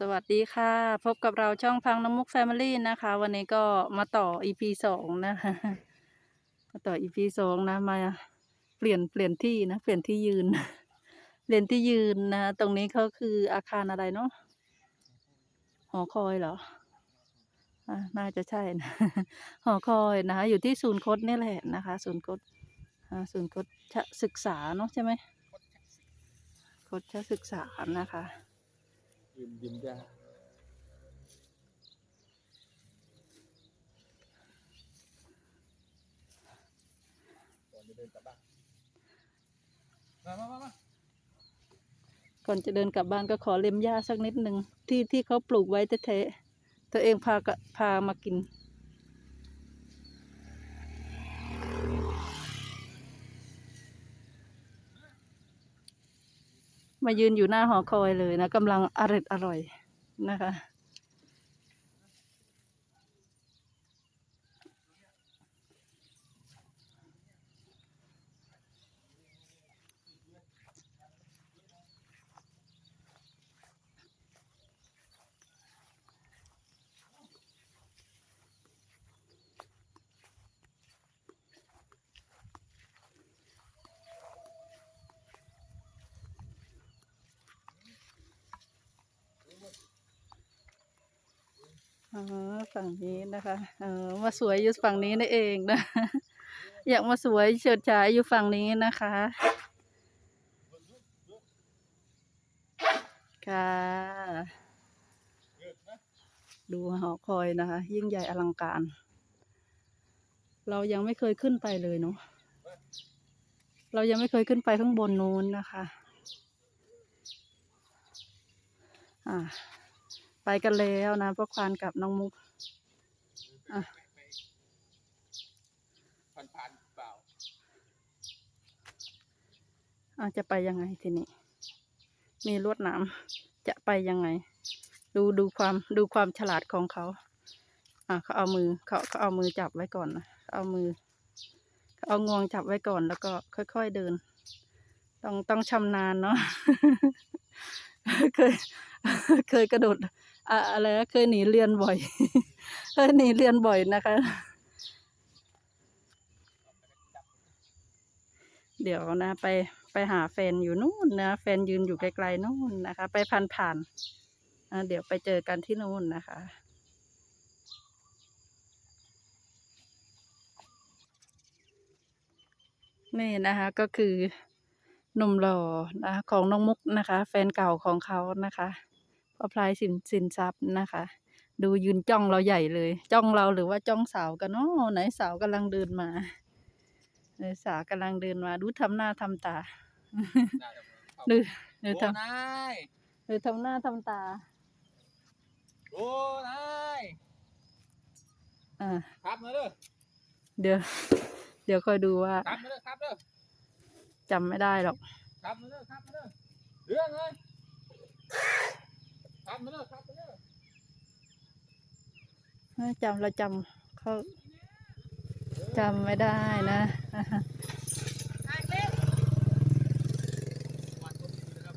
สวัสดีค่ะ พบกับเราช่องพังน้ำมุกแฟมิลี่นะคะ วันนี้ก็มาต่อ EP สองนะคะมาต่อ EP สองนะมาเปลี่ยนเปลี่ยนที่นะ เปลี่ยนที่ยืน เปลี่ยนที่ยืนนะ ตรงนี้เขาคืออาคารอะไรเนาะหอคอยเหรออาน่าจะใช่นะหอคอยนะคะอยู่ที่ศูนย์คดนี่แหละนะคะ ศูนย์คดศูนย์คดศึกษาเนาะใช่ไหมคดชศึกษานะคะ ยืมยืมยาก่อนจะเดินกลับบ้านมามามามาก่อนจะเดินกลับบ้านก็ขอเล็มหญ้าสักนิดหนึ่งที่ที่เขาปลูกไว้แท้ๆตัวเองพาก็พามากิน มายืนอยู่หน้าหอคอยเลยนะกำลังอร่อยอร่อยนะคะ ฝั่งนี้นะคะเออมาสวยอยู่ฝั่งนี้นี่เองนะ อยากมาสวยเฉิดฉายอยู่ฝั่งนี้นะคะ ค่ะ ดูหอคอยนะคะ ยิ่งใหญ่อลังการ เรายังไม่เคยขึ้นไปเลยเนาะ เรายังไม่เคยขึ้นไปข้างบนนู้นนะคะ อ่า ไปกันแล้วนะพ่อควานกับน้องมุกอะผ่านผ่านเปล่าอาจะไปยังไงทีนี้ มีลวดหนามจะไปยังไง ดูดูความดูความฉลาดของเขา อะเขาเอามือเขาเขาเอามือจับไว้ก่อนนะเขาเอามือเขาเอางวงจับไว้ก่อนแล้วก็ค่อยๆเดิน ต้องต้องชำนาญเนาะเคยเคยกระโดด อะอะไรเคยหนีเรียนบ่อยเคยหนีเรียนบ่อยนะคะ เดี๋ยวนะ ไปไปหาแฟนอยู่นู่นนะแฟนยืนอยู่ไกลๆนู่นนะคะ ไปผ่านผ่านๆอะเดี๋ยวไปเจอกันที่นู่นนะคะนี่นะคะก็คือหนุ่มหล่อนะของน้องมุกนะคะ แฟนเก่าของเขานะคะ พอพลายสินสินทรัพย์นะคะ ดูยืนจ้องเราใหญ่เลย จ้องเราหรือว่าจ้องสาวกันเนาะไหนสาวกำลังเดินมาเออสาวกำลังเดินมา ดูทำหน้าทำตาได้ดูดูเดี๋ยวผมเข้าโอ้ทนายำดูทำหน้าทำตาโอ้นายอ่าครับมาเด้อเดี๋ยว เดี๋ยวคอยดูว่าครับมาเด้อครับเด้อจำไม่ได้หรอกครับมาเด้อครับมาเด้อเรื่องเลย จำเราจำเขาจำไม่ได้นะคนนี้นะครับ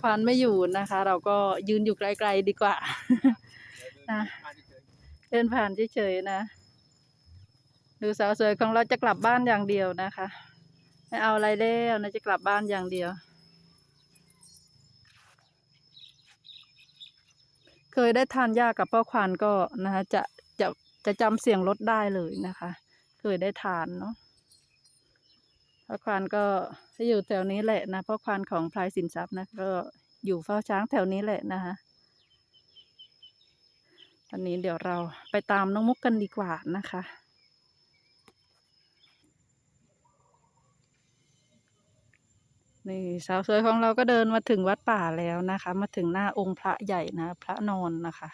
ควานไม่อยู่นะคะ เราก็ยืนอยู่ไกลๆดีกว่าเดินะผ่านเฉยเดินผ่านเฉยๆนะดูสาวสวยของเราจะกลับบ้านอย่างเดียวนะคะ ไม่เอาอะไรแล้วนะจะกลับบ้านอย่างเดียว เคยได้ทานยากับพ่อควานก็นะคะจะจะจะจำเสียงรถได้เลยนะคะ เคยได้ทานเนาะพ่อควานก็อยู่แถวนี้แหละนะพ่อควานของพลายสินทรัพย์นะก็อยู่เฝ้าช้างแถวนี้แหละนะคะตอนนี้เดี๋ยวเราไปตามน้องมุกกันดีกว่านะคะ นี่สาวสวยของเราก็เดินมาถึงวัดป่าแล้วนะคะ มาถึงหน้าองค์พระใหญ่นะ พระนอนนะคะ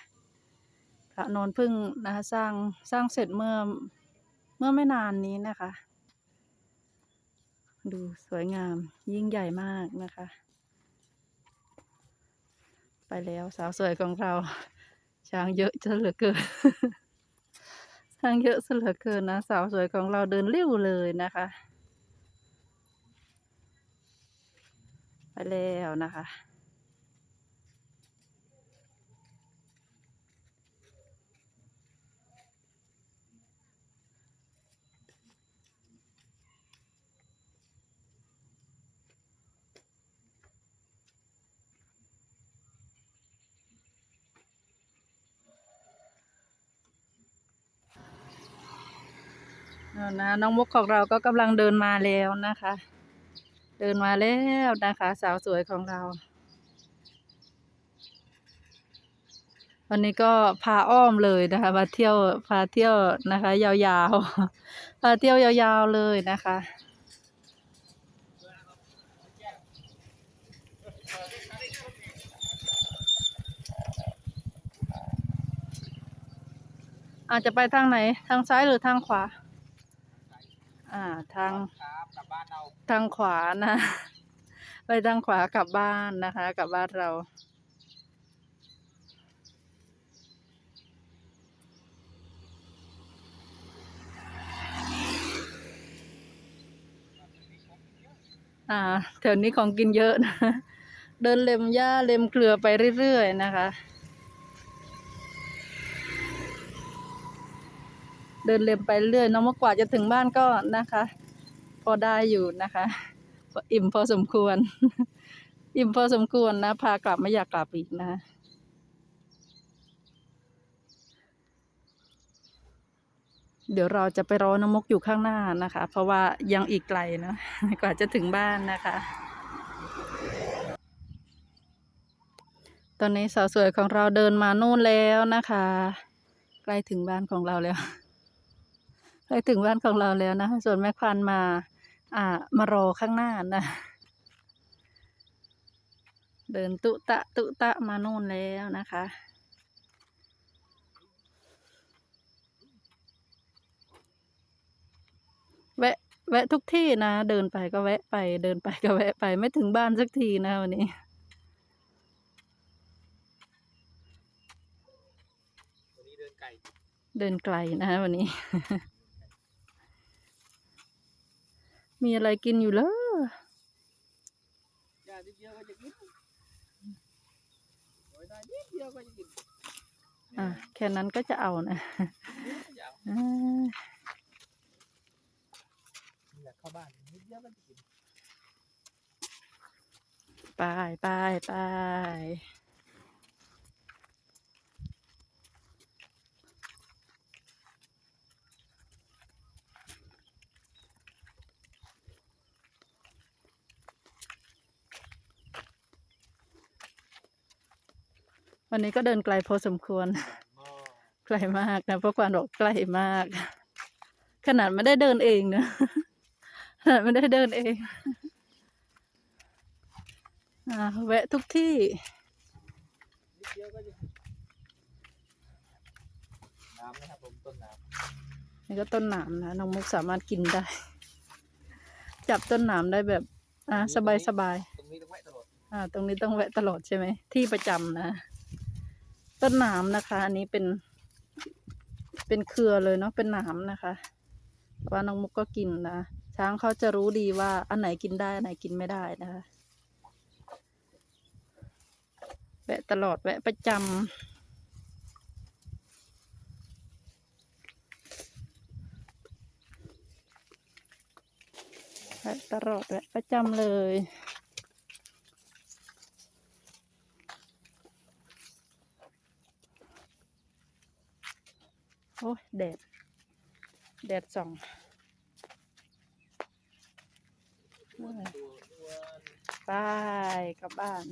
พระนอนเพิ่งนะคะสร้างสร้างเสร็จเมื่อเมื่อไม่นานนี้นะคะ ดูสวยงามยิ่งใหญ่มากนะคะ ไปแล้วสาวสวยของเราช้างเยอะจะเหลือเกินช้างเยอะเหลือเกินนะ สาวสวยของเราเดินเร็วเลยนะคะ แล้วนะคะนะน้องมุกของเราก็กำลังเดินมาแล้วนะคะ เดินมาแล้วนะคะ สาวสวยของเรา วันนี้ก็พาอ้อมเลยนะคะมาเที่ยวพาเที่ยวนะคะ ยาวๆพาเที่ยวยาวๆเลยนะคะอาจจะไปทางไหนทางซ้ายหรือทางขวา อ่าทางครับกลับบ้านเราทางขวานะ ไปทางขวากลับบ้านนะคะกลับบ้านเรา อ่าแถวนี้ของกินเยอะนะ เดินเล็มหญ้าเล็มเกลือไปเรื่อยๆนะคะ เดินเล็มไปเรื่อยน้องมะกว่าจะถึงบ้านก็นะคะ พอได้อยู่นะคะอิ่มพอสมควร อิ่มพอสมควรนะพากลับไม่อยากกลับอีกนะเดี๋ยวเราจะไปรอน้องมกอยู่ข้างหน้านะคะ เพราะว่ายังอีกไกลเนะกว่าจะถึงบ้านนะคะ ตอนนี้สาวสวยของเราเดินมานู่นแล้วนะคะ ใกล้ถึงบ้านของเราแล้ว ใกล้ถึงบ้านของเราแล้วนะ ส่วนแม่ควันมา อ่ามารอข้างหน้านะ เดินตุตะตุตะมานู่นแล้วนะคะแวะแวะทุกที่นะ เดินไปก็แวะไป เดินไปก็แวะไป ไม่ถึงบ้านสักทีนะวันนี้วันนี้เดินไก่เดินไกลนะฮะวันนี้ มีอะไรกินอยู่เลยยานิดเดียวก็จะกินโอยได้นิดเดียวก็จะกินอะแค่นั้นก็จะเอานะอยากอ่าอยากเข้าบ้านนิดเดียวก็จะกินไปไปไป วันนี้ก็เดินไกลพอสมควรหม้อไกลมากนะเพราะควานบอกไกลมาก ขนาดไม่ได้เดินเองนะขนาดไม่ได้เดินเองอ่าแวะทุกที่นิดเดียวก็จะกินน้ำนะครับผมต้นน้นี่ก็ต้นหนามนะน้องมุกสามารถกินได้ จับต้นหนามได้แบบอ่าสบายสบายำตรงนี้ต้องแวะตลอดอ่า ตรงนี้ต้องแวะตลอดใช่ไหมที่ประจำนะ ต้นหนามนะคะ อันนี้เป็น เป็นเครือเลยเนาะเป็นหนามนะคะแต่ว่าน้องมุกก็กินนะช้างเขาจะรู้ดีว่าอันไหนกินได้อันไหนกินไม่ได้นะคะแวะตลอดแวะประจำแวะตลอดแวะประจำเลย โอ้ยแดด แดดส่องไปกลับบ้าน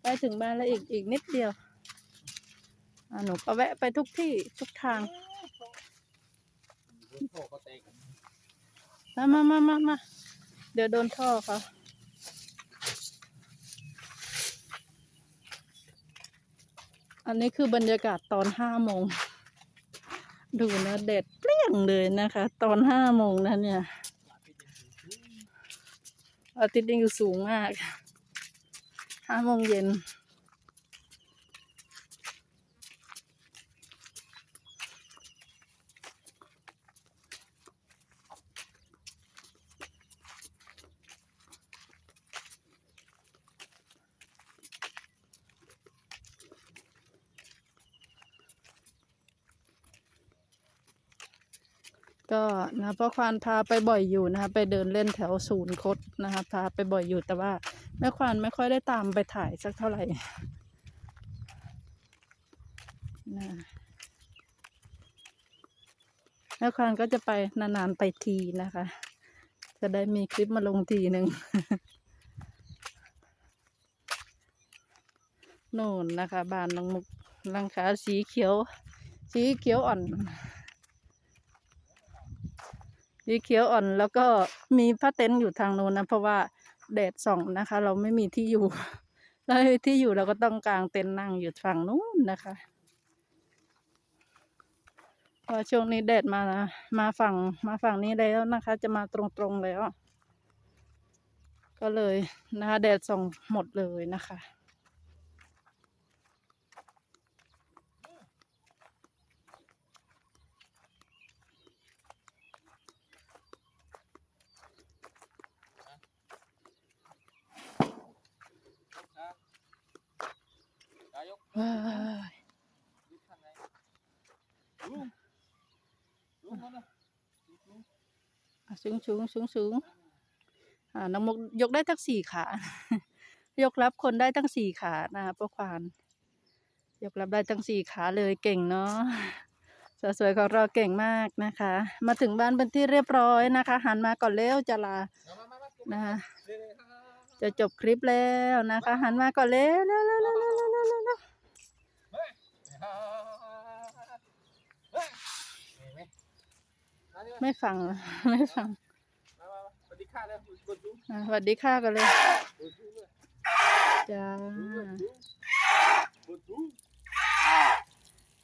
ไปถึงบ้านแล้วอีกอีกนิดเดียวหนูก็แวะไปทุกที่ทุกทาง มามามามามาเดี๋ยวโดนท่อเขาอันนี้คือบรรยากาศตอนห้าโมง ดูนะแดดเปรี้ยงเลยนะคะ ตอนห้าโมงนะเนี่ยอาทิตย์ยังอยู่สูงมากห้าโมงเย็น ก็นะพ่อควานพาไปบ่อยอยู่นะคะ ไปเดินเล่นแถวศูนย์คดนะคะ พาไปบ่อยอยู่แต่ว่าแม่ควานไม่ค่อยได้ตามไปถ่ายสักเท่าไหร่นะแล้วควานก็จะไปนานๆไปทีนะคะ จะได้มีคลิปมาลงทีหนึ่งโน่นนะคะ บานน้องมุกลังคาสีเขียว สีเขียวอ่อน สีเขียวอ่อนแล้วก็มีผ้าเต็นท์อยู่ทางโน้นนะเพราะว่าแดดส่องนะคะ เราไม่มีที่อยู่เราที่อยู่เราก็ต้องกางเต็นท์นั่งอยู่ฝั่งนู้นนะคะพอช่วงนี้แดดมานะมาฝั่งมาฝั่งนี้แล้วนะคะ จะมาตรงๆแล้ว ก็เลยนะคะ แดดส่องหมดเลยนะคะ ว้ายสูงสูงสูงสูงอ่าน้องมกยกได้ทั้งสี่ขายกรับคนได้ทั้งสี่ขานะคะป้าควานยกรับได้ทั้งสี่ขาเลยเก่งเนาะสาวสวยของเราเก่งมากนะคะ มาถึงบ้านเป็นที่เรียบร้อยนะคะ หันมาก่อนเร็วจะลานะคะจะจบคลิปแล้วนะคะ หันมาก่อนเร็วเร็วเร็วเร็วเร็วเร็วเร็วเร็ว ๆเฮ้ยฮ่าเฮ้ยเห็นไหมมานี่มา ไม่ฟัง ไม่ฟังมามามาสวัสดีค่ะเลยบนลุงอะสวัสดีค่ะกันเลยบนลุงเลยจ้าบนลุง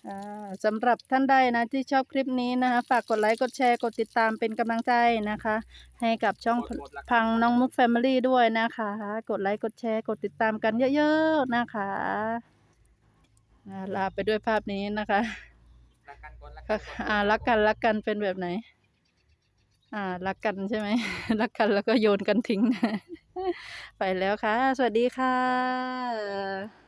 อ่าสำหรับท่านใดนะที่ชอบคลิปนี้นะคะฝากกดไลค์ กดแชร์ กดติดตามเป็นกำลังใจนะคะ ให้กับช่องพังน้องมุกแฟมิลี่ด้วยนะคะ กดไลค์ กดแชร์ กดติดตามกันเยอะๆนะคะอ่าลาไปด้วยภาพนี้นะคะรักกันก่อนรักก็กันก่อนอ่ารักกันรักกันเป็นแบบไหน อ่ารักกันใช่ไหมรักกันแล้วก็โยนกันทิ้งนะ ไปแล้วค่ะ สวัสดีค่ะ